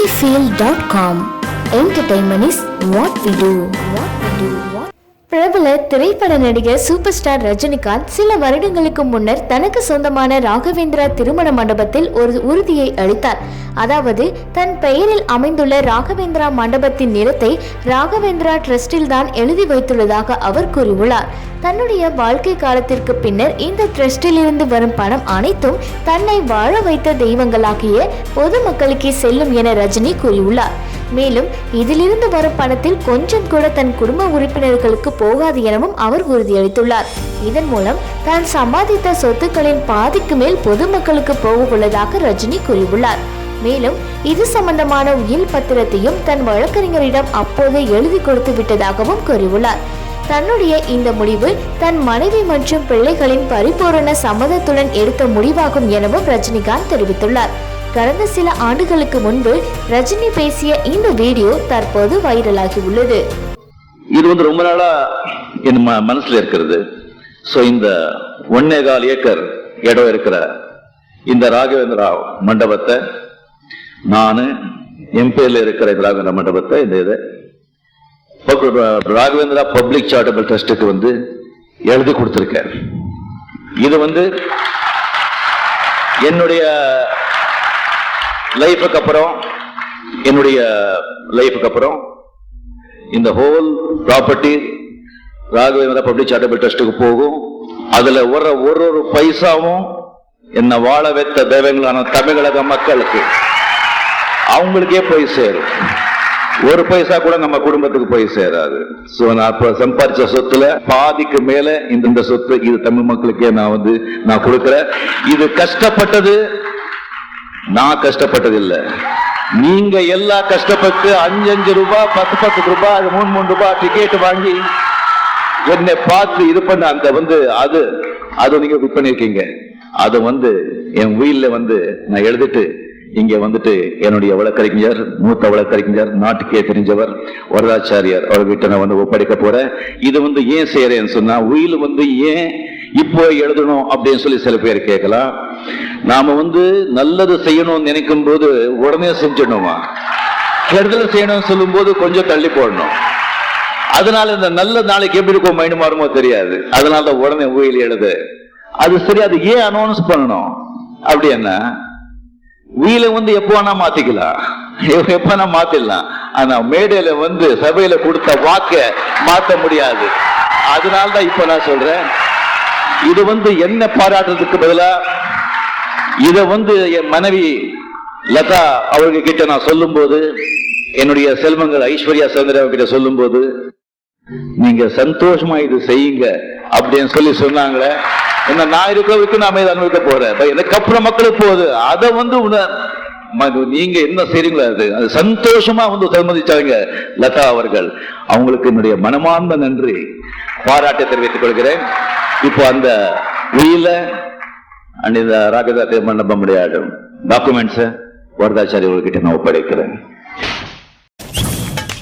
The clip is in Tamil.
cinefield.com entertainment is what we do பிரபல திரைப்பட நடிகர் சூப்பர் ஸ்டார் ரஜினிகாந்த் சில வருடங்களுக்கு முன்னர் தனக்கு சொந்தமான ராகவேந்திரா திருமண மண்டபத்தில் ஒரு உறுதியை அளித்தார். அதாவது தன் பெயரில் அமைந்துள்ள ராகவேந்திரா மண்டபத்தின் நிலத்தை ராகவேந்திரா ட்ரஸ்டில் தான் எழுதி வைத்துள்ளதாக அவர் கூறியுள்ளார். தன்னுடைய வாழ்க்கை காலத்திற்கு பின்னர் இந்த ட்ரஸ்டிலிருந்து வரும் பணம் அனைத்தும் தன்னை வாழ வைத்த தெய்வங்களாகிய பொதுமக்களுக்கே செல்லும் என ரஜினி கூறியுள்ளார். மேலும் இதிலிருந்து வரும் பணத்தில் கொஞ்சம் கூட தன் குடும்ப உறுப்பினர்களுக்கு போகாது எனவும் அவர் உறுதியளித்துள்ளார். இதன் மூலம் தான் சம்பாதித்த சொத்துக்களின் பாதிக்கு மேல் பொதுமக்களுக்கு போக உள்ளதாக ரஜினி கூறியுள்ளார். மேலும் இது சம்பந்தமான உயில் பத்திரத்தையும் தன் வழக்கறிஞரிடம் அப்போதே எழுதி கொடுத்து விட்டதாகவும் கூறியுள்ளார். தன்னுடைய இந்த முடிவு தன் மனைவி மற்றும் பிள்ளைகளின் பரிபூரண சம்மதத்துடன் எடுத்த முடிவாகும் எனவும் ரஜினிகாந்த் தெரிவித்துள்ளார். கடந்த சில ஆண்டுகளுக்கு முன்பு ரஜினி பேசிய இந்த வீடியோ தற்போது வைரலாகி உள்ளது இது வந்து ரொம்ப நாளா என் ம- மனசுல இருக்கிறது. ஸோ இந்த ஒன்னே கால் ஏக்கர் இடம் இருக்கிற இந்த ராகவேந்திரா மண்டபத்தை நான் என் இருக்கிற இந்த ராகவேந்திரா மண்டபத்தை இந்த இதை ராகவேந்திரா பப்ளிக் சாரிட்டபிள் ட்ரஸ்ட்டுக்கு வந்து எழுதி கொடுத்துருக்கேன் இது வந்து என்னுடைய லைஃபுக்கு அப்புறம் என்னுடைய லைஃபுக்கு அப்புறம் இந்த whole property Raghavendra public charitable ட்ரஸ்ட்டுக்கு போகும். அதில் வர ஒரு ஒரு பைசாவும் என்னை வாழ வைத்த தேவங்களான தமிழக மக்களுக்கு அவங்களுக்கே போய் சேரும். ஒரு பைசா கூட நம்ம குடும்பத்துக்கு போய் சேராது. ஸோ நான் இப்போ சம்பாதிச்ச சொத்துல பாதிக்கு மேல இந்த சொத்து இது தமிழ் மக்களுக்கே நான் வந்து நான் கொடுக்குறேன். இது கஷ்டப்பட்டது நான் கஷ்டப்பட்டது இல்லை. நீங்க எல்லா கஷ்டப்பட்டு அஞ்சு அஞ்சு ரூபாய் பத்து பத்து ரூபாய் அது மூணு மூணு ரூபாய் டிக்கெட் வாங்கி என்னை பார்த்து இது பண்ண அந்த வந்து அது அது நீங்க புக் பண்ணிருக்கீங்க. அது வந்து என் உயிரில் வந்து நான் எழுதிட்டு இங்க வந்துட்டு என்னுடைய வழக்கறிஞர் மூத்த வழக்கறிஞர் நாட்டுக்கே தெரிஞ்சவர் வரதாச்சாரியார் அவர்கிட்ட நான் வந்து ஒப்படைக்க போறேன். இது வந்து ஏன் செய்யறேன்னு சொன்னா உயில் வந்து ஏன் இப்போ எழுதணும் அப்படின்னு சொல்லி சில பேர் கேட்கலாம். நாம வந்து நல்லது செய்யணும்னு நினைக்கும் போது உடனே செஞ்சிடணுமா? கெடுதல் செய்யணும்னு சொல்லும் போது கொஞ்சம் தள்ளி போடணும். அதனால இந்த நல்ல நாளைக்கு எப்படி இருக்கும் மைண்ட் மாறுமோ தெரியாது. அதனால உடனே உயில் எழுது. அது சரி அது ஏன் அனௌன்ஸ் பண்ணணும்? அப்படி என்ன? வீலை வந்து எப்போ வேணா மாத்திக்கலாம். எப்ப வேணா மாத்திடலாம். ஆனா மேடையில வந்து சபையில கொடுத்த வாக்க மாத்த முடியாது. அதனால்தான் இப்ப நான் சொல்றேன். இது வந்து என்ன பாராட்டுறதுக்கு பதிலா இத வந்து என் மனைவி லதா அவங்க கிட்ட நான் சொல்லும்போது என்னுடைய செல்வங்கள் ஐஸ்வர்யா சந்திரா கிட்ட சொல்லும்போது நீங்க சந்தோஷமா இது செய்யுங்க. அப்படின்னு சொல்லி சொன்னாங்களே. என்ன நான் இருக்கிற வரைக்கும் நான் இதை அனுபவிக்க போறேன். இப்ப எனக்கு அப்புறம் மக்களுக்கு போகுது. அதை வந்து நீங்க என்ன செய்றீங்களோ அது. அது சந்தோஷமா வந்து சம்மதிச்சாங்க லதா அவர்கள் அவங்களுக்கு என்னுடைய மனமார்ந்த நன்றி. பாராட்டை தெரிவித்துக் கொள்கிறேன். இப்போ அந்த உயில அண்ட் இந்த ராகதா மண்டபம் விளையாடும் டாக்குமெண்ட்ஸ் வரதாச்சாரி அவர்கிட்ட நான் ஒப்படைக்கிறேன்.